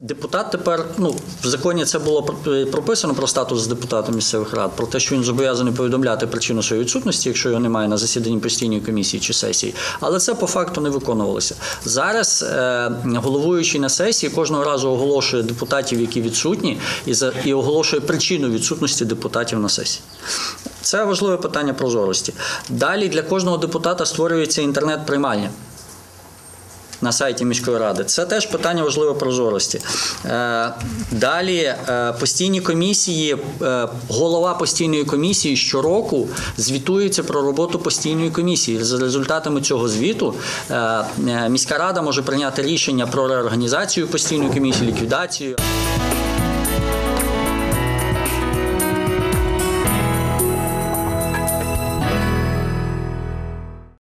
депутат тепер, ну в законі це було про- прописано про статус депутата місцевих рад, про те, що він зобов'язаний повідомляти причину своєї відсутності, якщо його немає на засіданні постійної комісії чи сесії. Але це по факту не виконувалося. Зараз е, головуючий на сесії кожного разу оголошує депутатів, які відсутні, і за і оголошує причину відсутності депутатів на сесії. Це важливе питання прозорості. Далі для кожного депутата створюється інтернет-приймальня на сайті міської ради. Це теж питання важливої прозорості. Е, Далі е, постійні комісії, е, голова постійної комісії щороку звітується про роботу постійної комісії. За результатами цього звіту міська рада може прийняти рішення про реорганізацію постійної комісії, ліквідацію.